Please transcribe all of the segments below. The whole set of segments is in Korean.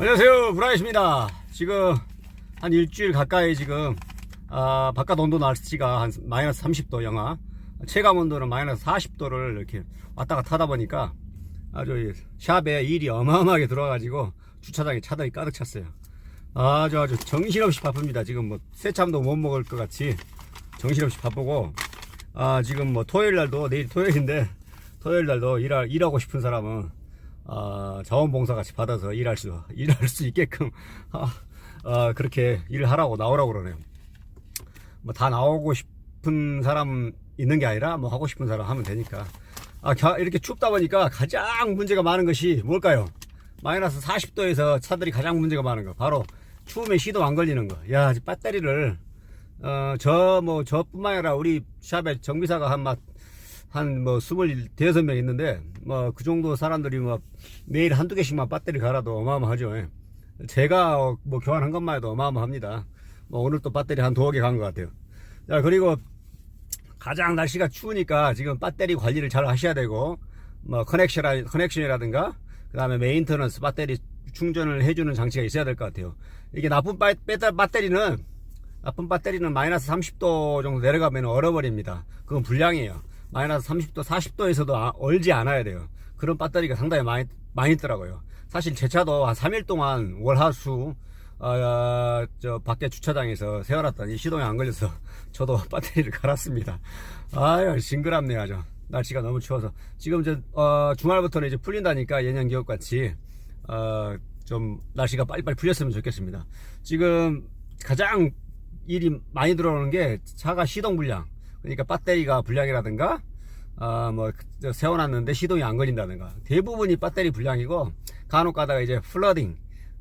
안녕하세요. 브라이스입니다. 지금 한 일주일 가까이 지금 아, 바깥 온도 날씨가 한 마이너스 30도 영하 체감 온도는 마이너스 40도를 이렇게 왔다 갔다 하다 보니까 아주 이 샵에 일이 어마어마하게 들어와가지고 주차장에 차들이 가득 찼어요. 아주 아주 정신없이 바쁩니다. 지금 뭐 새참도 못 먹을 것 같이 정신없이 바쁘고 아 지금 뭐 토요일 날도 내일 토요일인데 토요일 날도 일하, 일하고 싶은 사람은 아, 자원봉사 같이 받아서 일할 수 일할 수 있게끔 아, 아, 그렇게 일을 하라고 나오라고 그러네요. 뭐 다 나오고 싶은 사람 있는 게 아니라 뭐 하고 싶은 사람 하면 되니까. 아, 겨- 이렇게 춥다 보니까 가장 문제가 많은 것이 뭘까요? 마이너스 40도에서 차들이 가장 문제가 많은 거. 바로 추우면 시동 안 걸리는 거. 야, 배터리를 어, 저, 뭐, 저뿐만 아니라 우리 샵에 정비사가 한 막, 한 뭐, 스물 대여섯 명 있는데, 뭐, 그 정도 사람들이 뭐, 매일 한두 개씩만 배터리 갈아도 어마어마하죠. 예. 제가 어, 뭐, 교환한 것만 해도 어마어마합니다. 뭐, 오늘 또 배터리 한 두어 개 간 것 같아요. 자, 그리고 가장 날씨가 추우니까 지금 배터리 관리를 잘 하셔야 되고, 뭐, 커넥션, 커넥션이라든가, 그 다음에 메인터넌스 배터리 충전을 해주는 장치가 있어야 될 것 같아요. 이게 나쁜 배, 배터- 배터리는 나쁜 배터리는 마이너스 30도 정도 내려가면 얼어버립니다. 그건 불량이에요. 마이너스 30도, 40도에서도 아, 얼지 않아야 돼요. 그런 배터리가 상당히 많이, 많이 있더라고요. 사실 제 차도 한 3일 동안 월화수, 어, 저, 밖에 주차장에서 세워놨더니 시동이 안 걸려서 저도 배터리를 갈았습니다. 아유, 징그럽네요, 아주. 날씨가 너무 추워서. 지금 저, 어, 주말부터는 이제 풀린다니까 예년 기억같이, 어, 좀 날씨가 빨리빨리 풀렸으면 좋겠습니다. 지금 가장 일이 많이 들어오는 게 차가 시동 불량. 그러니까 배터리가 불량이라든가, 아, 뭐, 저 세워놨는데 시동이 안 걸린다든가. 대부분이 배터리 불량이고, 간혹 가다가 이제 플러딩,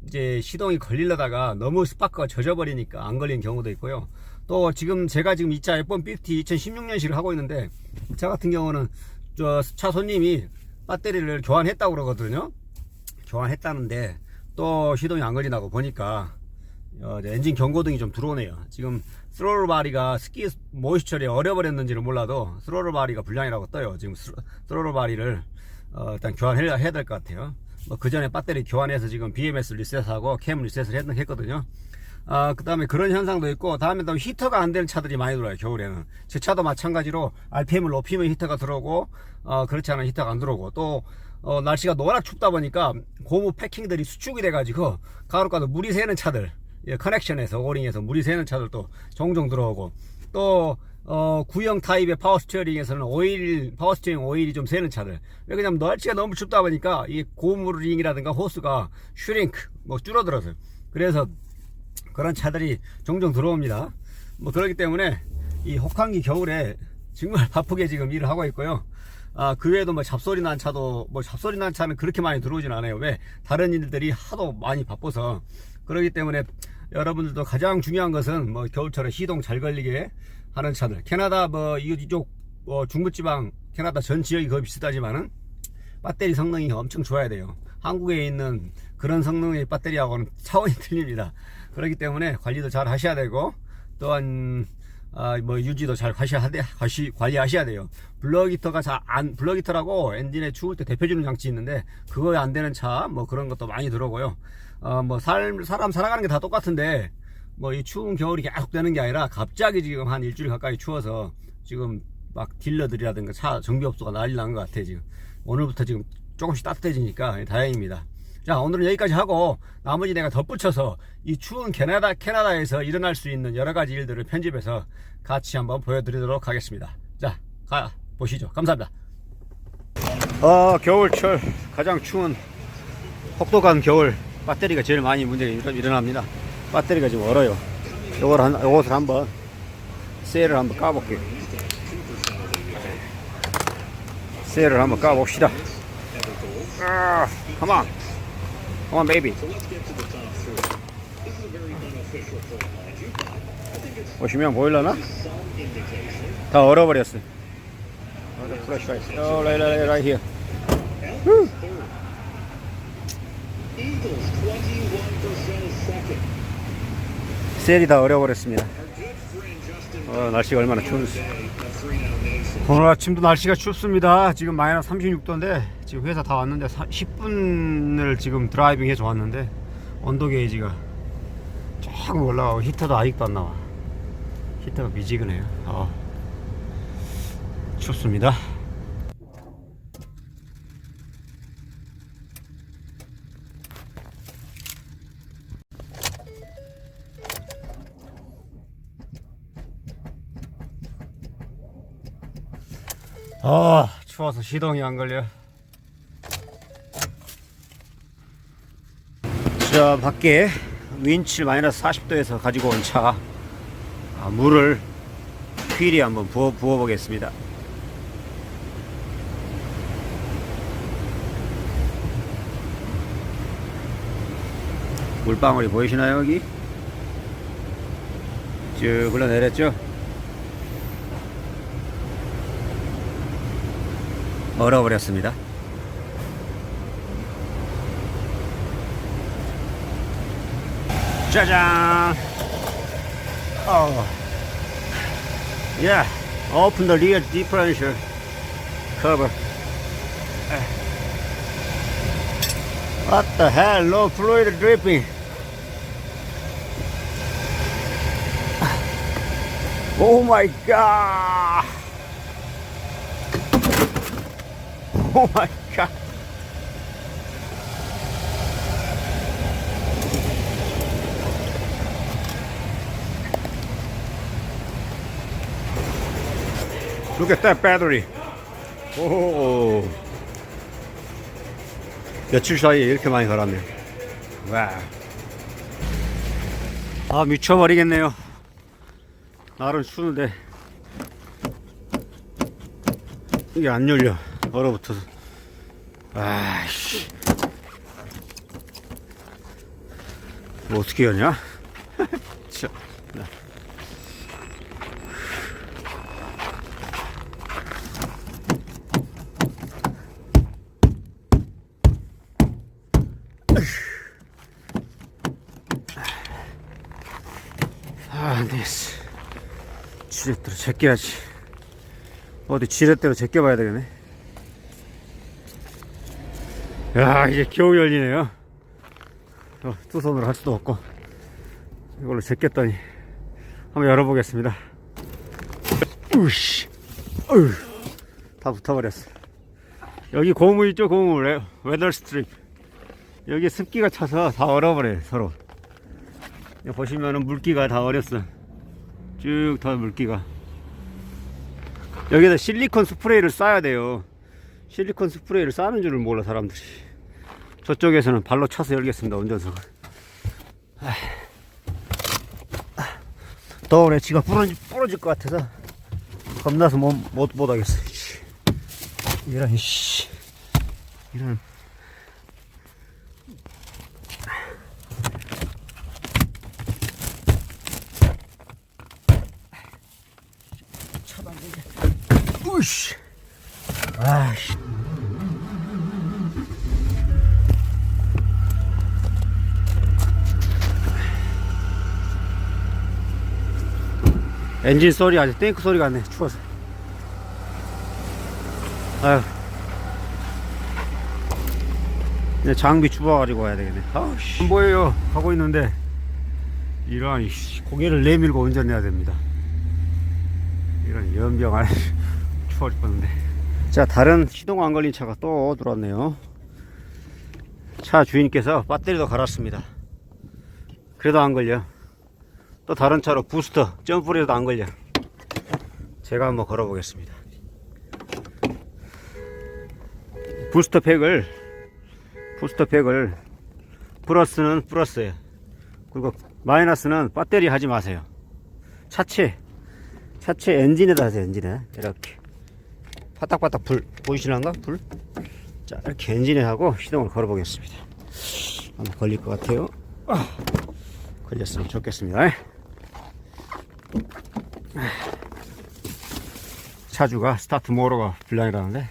이제 시동이 걸리려다가 너무 스파크가 젖어버리니까 안 걸린 경우도 있고요. 또 지금 제가 지금 이 차 F-150 2016년식을 하고 있는데, 이 차 같은 경우는 저 차 손님이 배터리를 교환했다고 그러거든요. 교환했다는데, 또 시동이 안 걸린다고 보니까, 어, 엔진 경고등이 좀 들어오네요. 지금 스로틀 바리가 스키 모이스처리에 얼어버렸는지는 몰라도 스로틀 바리가 불량이라고 떠요. 지금 스로- 스로틀 바리를 어, 일단 교환해야 해야 될 것 같아요. 뭐 그 전에 배터리 교환해서 지금 BMS 리셋하고 캠 리셋을 했, 했거든요. 아, 그 다음에 그런 현상도 있고, 다음에 또 히터가 안 되는 차들이 많이 들어와요, 겨울에는. 제 차도 마찬가지로 RPM을 높이면 히터가 들어오고, 어, 그렇지 않으면 히터가 안 들어오고, 또, 어, 날씨가 워낙 춥다 보니까 고무 패킹들이 수축이 돼가지고, 가로 가도 물이 새는 차들, 예, 커넥션에서, 오링에서 물이 새는 차들도 종종 들어오고, 또, 어, 구형 타입의 파워 스티어링에서는 오일, 파워 스티어링 오일이 좀 새는 차들. 왜 그냐면 날씨가 너무 춥다 보니까 이 고무링이라든가 호스가 슈링크, 뭐 줄어들어서요. 그래서 그런 차들이 종종 들어옵니다. 뭐 그렇기 때문에 이 혹한기 겨울에 정말 바쁘게 지금 일을 하고 있고요. 아, 그 외에도 뭐 잡소리 난 차도, 뭐 잡소리 난 차는 그렇게 많이 들어오진 않아요. 왜? 다른 일들이 하도 많이 바빠서. 그렇기 때문에 여러분들도 가장 중요한 것은 뭐 겨울철에 시동 잘 걸리게 하는 차들. 캐나다 뭐 이- 이쪽 어, 중부지방 캐나다 전 지역이 거의 비슷하지만은 배터리 성능이 엄청 좋아야 돼요. 한국에 있는 그런 성능의 배터리하고는 차원이 틀립니다. 그렇기 때문에 관리도 잘 하셔야 되고 또한 아, 뭐 유지도 잘 하셔야 돼, 관리하셔야 돼요. 블럭히터가 잘 안, 블럭히터라고 엔진에 추울 때 데펴주는 장치 있는데 그거 안 되는 차 뭐 그런 것도 많이 들어오고요. 어, 뭐 살, 사람 살아가는 게 다 똑같은데 뭐 이 추운 겨울이 계속 되는 게 아니라 갑자기 지금 한 일주일 가까이 추워서 지금 막 딜러들이라든가 차 정비업소가 난리 난 것 같아 지금 오늘부터 지금 조금씩 따뜻해지니까 다행입니다. 자 오늘은 여기까지 하고 나머지 내가 덧붙여서 이 추운 캐나다 캐나다에서 일어날 수 있는 여러 가지 일들을 편집해서 같이 한번 보여드리도록 하겠습니다. 자, 가 보시죠. 감사합니다. 어 겨울철 가장 추운 혹독한 겨울 배터리가 제일 많이 문제가 일어- 일어납니다. 배터리가 지금 얼어요. 요걸 한 요것을 한번 세일을 한번 까볼게요. 세일을 한번 까봅시다. 아, on. Come on, baby. 보시면 보일러나? 다 얼어버렸어. 어, the flash right. Oh, right, right, right here. Woo. 셀이 다 얼어버렸습니다. 어, 날씨가 얼마나 추운지. 오늘 아침도 날씨가 춥습니다. 지금 마이너스 36도인데 지금 회사 다 왔는데 10분을 지금 드라이빙 해서 왔는데 온도 게이지가 조금 올라가고 히터도 아직도 안 나와. 히터가 미지근해요. 어. 춥습니다. 아, 추워서 시동이 안 걸려. 자, 밖에 윈칠 마이너스 40도에서 가지고 온 차. 아, 물을 휠이 한번 부어, 부어 보겠습니다. 물방울이 보이시나요, 여기? 쭉 흘러내렸죠? 얼어버렸습니다. Cha cha! Oh. Yeah. Open the rear differential cover. Eh. What the hell? No fluid dripping. Oh my god! Oh my Look at that battery. 오. 며칠 사이에 이렇게 많이 갈았네. 와. 아, 미쳐버리겠네요. 날은 추운데. 이게 안 열려. 얼어붙어서. 아이씨. 뭐 어떻게 여냐? 참. 아, 안 되겠어. 지렛대로 제껴야지. 어디 지렛대로 제껴봐야 되겠네. 야, 이제 겨우 열리네요. 어, 두 손으로 할 수도 없고. 이걸로 제꼈더니. 한번 열어보겠습니다. 우씨. 어휴. 다 붙어버렸어. 여기 고무 있죠, 고무. 레- 웨더 스트립. 여기 습기가 차서 다 얼어버려요, 서로. 보시면은 물기가 다 얼었어. 쭉더 물기가. 여기다 실리콘 스프레이를 쏴야 돼요. 실리콘 스프레이를 싸는 줄을 몰라 사람들이. 저쪽에서는 발로 차서 열겠습니다 운전석을. 아. 더우네 지가 부러지, 부러질 것 같아서 겁나서 못, 못, 못 하겠어. 씨. 이런 씨. 이런. 엔진 소리 아주 탱크 소리 같네 추워서. 아휴. 장비 주워가지고 와야 되겠네. 아우씨. 안 보여요. 가고 있는데. 이런 이씨, 고개를 내밀고 운전해야 됩니다. 이런 연병 알 추워 죽겠는데 자 다른 시동 안 걸린 차가 또 들어왔네요. 차 주인께서 배터리도 갈았습니다. 그래도 안 걸려 또 다른 차로 부스터 점프를 해도 안 걸려. 제가 한번 걸어 보겠습니다. 부스터 팩을 부스터 팩을 플러스는 플러스에 그리고 마이너스는 배터리 하지 마세요. 차체 차체 엔진에다 하세요 엔진에. 이렇게. 바닥바닥 불 보이시는가? 불? 자 이렇게 엔진에 하고 시동을 걸어 보겠습니다. 한번 걸릴 것 같아요. 아, 걸렸으면 좋겠습니다 차주가 스타트 모로가 불량이라는데.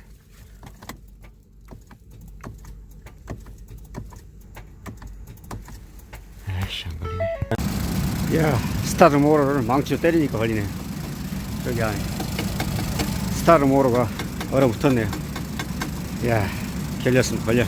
아이씨 안 걸리네. 야 스타트 모로를 망치로 때리니까 걸리네. 저기 안에. 스타트 모로가 얼어붙었네요. 야 걸렸으면 걸려